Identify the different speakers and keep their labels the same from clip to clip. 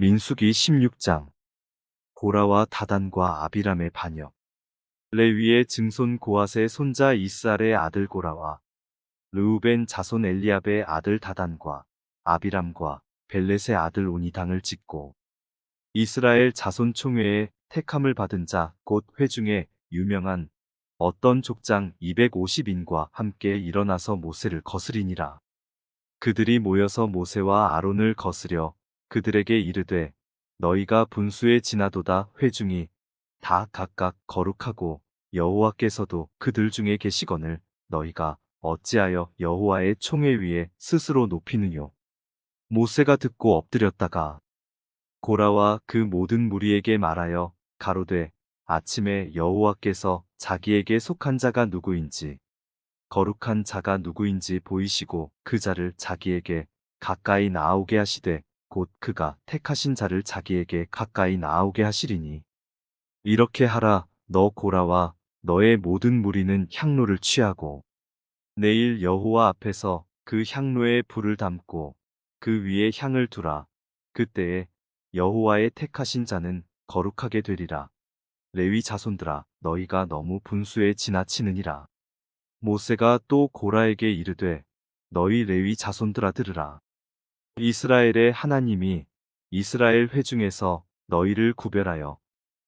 Speaker 1: 민수기 16장 고라와 다단과 아비람의 반역 레위의 증손 고앗의 손자 이스알의 아들 고라와 르우벤 자손 엘리압의 아들 다단과 아비람과 벨렛의 아들 오니당을 짓고 이스라엘 자손 총회에 택함을 받은 자 곧 회중에 유명한 어떤 족장 250인과 함께 일어나서 모세를 거스리니라. 그들이 모여서 모세와 아론을 거스려 그들에게 이르되 너희가 분수에 지나도다. 회중이 다 각각 거룩하고 여호와께서도 그들 중에 계시거늘 너희가 어찌하여 여호와의 총회 위에 스스로 높이느뇨? 모세가 듣고 엎드렸다가 고라와 그 모든 무리에게 말하여 가로되 아침에 여호와께서 자기에게 속한 자가 누구인지 거룩한 자가 누구인지 보이시고 그 자를 자기에게 가까이 나아오게 하시되 곧 그가 택하신 자를 자기에게 가까이 나아오게 하시리니. 이렇게 하라 너 고라와 너의 모든 무리는 향로를 취하고 내일 여호와 앞에서 그 향로에 불을 담고 그 위에 향을 두라. 그때에 여호와의 택하신 자는 거룩하게 되리라. 레위 자손들아 너희가 너무 분수에 지나치느니라. 모세가 또 고라에게 이르되 너희 레위 자손들아 들으라 이스라엘의 하나님이 이스라엘 회중에서 너희를 구별하여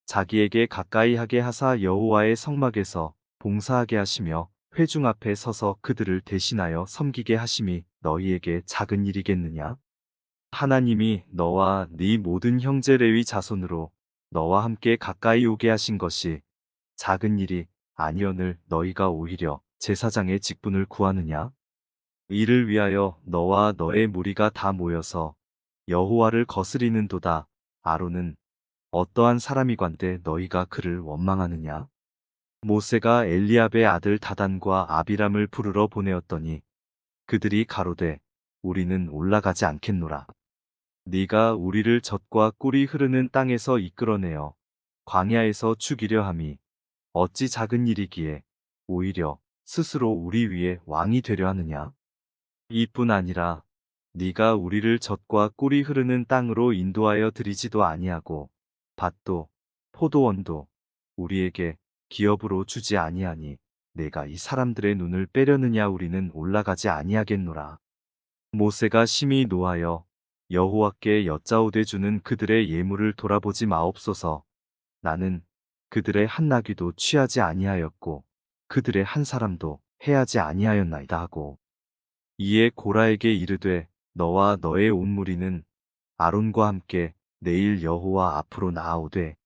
Speaker 1: 자기에게 가까이 하게 하사 여호와의 성막에서 봉사하게 하시며 회중 앞에 서서 그들을 대신하여 섬기게 하심이 너희에게 작은 일이겠느냐? 하나님이 너와 네 모든 형제 레위 자손으로 너와 함께 가까이 오게 하신 것이 작은 일이 아니언을 너희가 오히려 제사장의 직분을 구하느냐? 이를 위하여 너와 너의 무리가 다 모여서 여호와를 거스리는도다. 아론은 어떠한 사람이관데 너희가 그를 원망하느냐? 모세가 엘리압의 아들 다단과 아비람을 부르러 보내었더니 그들이 가로되 우리는 올라가지 않겠노라. 네가 우리를 젖과 꿀이 흐르는 땅에서 이끌어내어 광야에서 죽이려 함이 어찌 작은 일이기에 오히려 스스로 우리 위에 왕이 되려 하느냐? 이뿐 아니라 네가 우리를 젖과 꿀이 흐르는 땅으로 인도하여 드리지도 아니하고 밭도 포도원도 우리에게 기업으로 주지 아니하니 내가 이 사람들의 눈을 빼려느냐 우리는 올라가지 아니하겠노라. 모세가 심히 노하여 여호와께 여짜오되 주는 그들의 예물을 돌아보지 마옵소서. 나는 그들의 한 나귀도 취하지 아니하였고 그들의 한 사람도 해하지 아니하였나이다 하고 이에 고라에게 이르되 너와 너의 온 무리는 아론과 함께 내일 여호와 앞으로 나아오되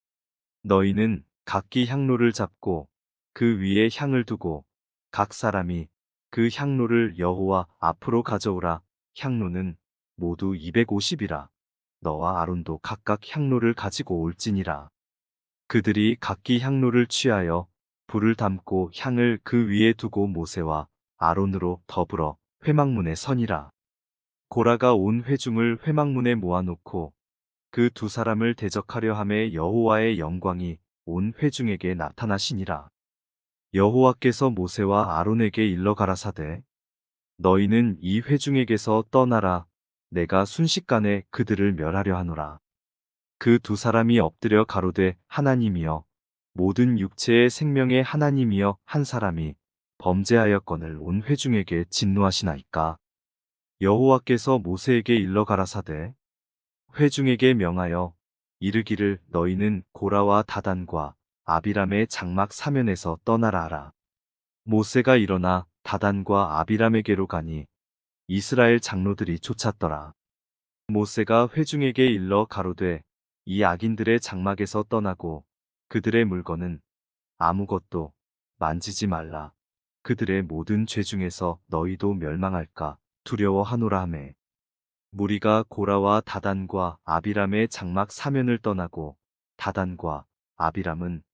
Speaker 1: 너희는 각기 향로를 잡고 그 위에 향을 두고 각 사람이 그 향로를 여호와 앞으로 가져오라. 향로는 모두 250이라. 너와 아론도 각각 향로를 가지고 올지니라. 그들이 각기 향로를 취하여 불을 담고 향을 그 위에 두고 모세와 아론으로 더불어 회막문에 선이라. 고라가 온 회중을 회막문에 모아놓고 그 두 사람을 대적하려 함에 여호와의 영광이 온 회중에게 나타나시니라. 여호와께서 모세와 아론에게 일러 가라사대 너희는 이 회중에게서 떠나라 내가 순식간에 그들을 멸하려 하노라. 그 두 사람이 엎드려 가로되 하나님이여 모든 육체의 생명의 하나님이여 한 사람이 범죄하였건을 온 회중에게 진노하시나이까. 여호와께서 모세에게 일러 가라사대 회중에게 명하여 이르기를 너희는 고라와 다단과 아비람의 장막 사면에서 떠나라 하라. 모세가 일어나 다단과 아비람에게로 가니 이스라엘 장로들이 쫓았더라. 모세가 회중에게 일러 가로되 이 악인들의 장막에서 떠나고 그들의 물건은 아무것도 만지지 말라. 그들의 모든 죄 중에서 너희도 멸망할까? 두려워하노라 하매. 무리가 고라와 다단과 아비람의 장막 사면을 떠나고 다단과 아비람은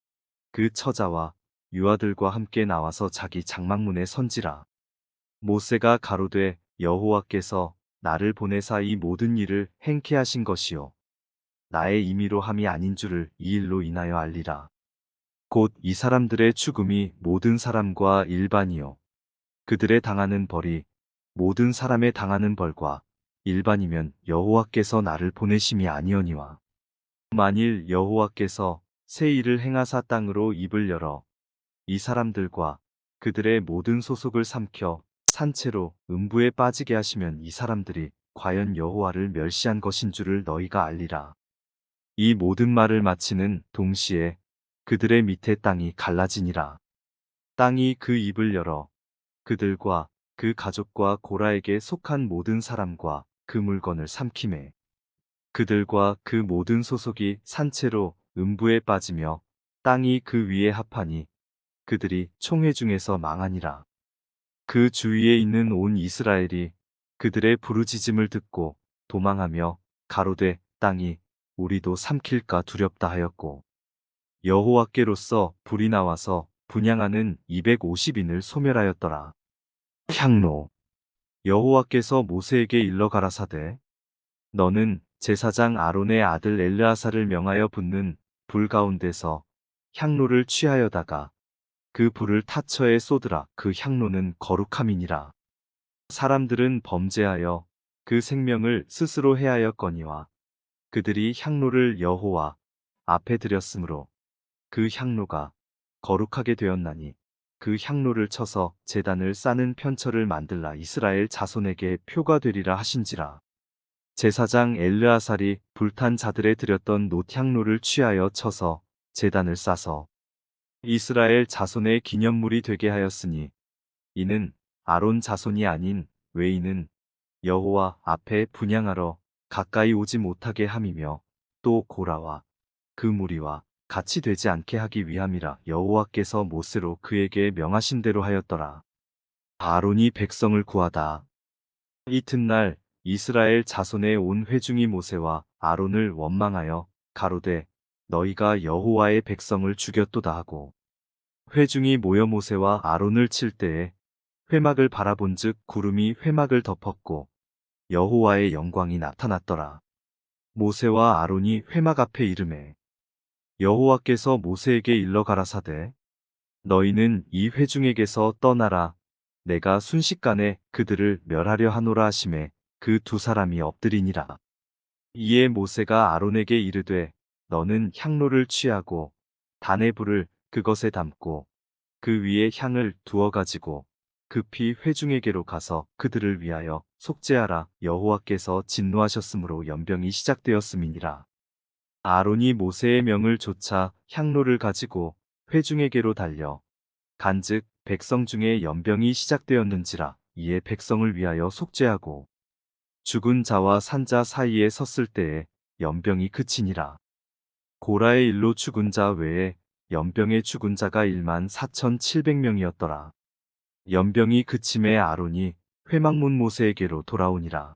Speaker 1: 그 처자와 유아들과 함께 나와서 자기 장막문에 선지라. 모세가 가로되 여호와께서 나를 보내사 이 모든 일을 행케 하신 것이요. 나의 임의로 함이 아닌 줄을 이 일로 인하여 알리라 곧 이 사람들의 죽음이 모든 사람과 일반이요. 그들의 당하는 벌이 모든 사람의 당하는 벌과 일반이면 여호와께서 나를 보내심이 아니오니와 만일 여호와께서 새 일을 행하사 땅으로 입을 열어 이 사람들과 그들의 모든 소속을 삼켜 산채로 음부에 빠지게 하시면 이 사람들이 과연 여호와를 멸시한 것인 줄을 너희가 알리라. 이 모든 말을 마치는 동시에 그들의 밑에 땅이 갈라지니라. 땅이 그 입을 열어 그들과 그 가족과 고라에게 속한 모든 사람과 그 물건을 삼키매 그들과 그 모든 소속이 산채로 음부에 빠지며 땅이 그 위에 합하니 그들이 총회 중에서 망하니라. 그 주위에 있는 온 이스라엘이 그들의 부르짖음을 듣고 도망하며 가로되 땅이 우리도 삼킬까 두렵다 하였고 여호와께로서 불이 나와서 분양하는 250인을 소멸하였더라. 향로 여호와께서 모세에게 일러 가라사대 너는 제사장 아론의 아들 엘르아사를 명하여 붓는 불 가운데서 향로를 취하여다가 그 불을 타처에 쏟으라 그 향로는 거룩함이니라. 사람들은 범죄하여 그 생명을 스스로 해하였거니와 그들이 향로를 여호와 앞에 드렸으므로 그 향로가 거룩하게 되었나니 그 향로를 쳐서 제단을 싸는 편처를 만들라 이스라엘 자손에게 표가 되리라 하신지라. 제사장 엘르아살이 불탄 자들에 드렸던 놋향로를 취하여 쳐서 제단을 싸서 이스라엘 자손의 기념물이 되게 하였으니 이는 아론 자손이 아닌 외인은 여호와 앞에 분양하러 가까이 오지 못하게 함이며 또 고라와 그 무리와 같이 되지 않게 하기 위함이라 여호와께서 모세로 그에게 명하신 대로 하였더라. 아론이 백성을 구하다. 이튿날 이스라엘 자손의 온 회중이 모세와 아론을 원망하여 가로되 너희가 여호와의 백성을 죽였도다 하고 회중이 모여 모세와 아론을 칠 때에 회막을 바라본즉 구름이 회막을 덮었고 여호와의 영광이 나타났더라. 모세와 아론이 회막 앞에 이름에 여호와께서 모세에게 일러 가라사대 너희는 이 회중에게서 떠나라 내가 순식간에 그들을 멸하려 하노라 하심에 그 두 사람이 엎드리니라. 이에 모세가 아론에게 이르되 너는 향로를 취하고 단의 불을 그것에 담고 그 위에 향을 두어 가지고 급히 회중에게로 가서 그들을 위하여 속죄하라 여호와께서 진노하셨으므로 연병이 시작되었음이니라. 아론이 모세의 명을 조차 향로를 가지고 회중에게로 달려 간즉 백성 중에 연병이 시작되었는지라 이에 백성을 위하여 속죄하고 죽은 자와 산자 사이에 섰을 때에 연병이 그치니라. 고라의 일로 죽은 자 외에 연병에 죽은 자가 1만 4,700명이었더라. 연병이 그침에 아론이 회막문 모세에게로 돌아오니라.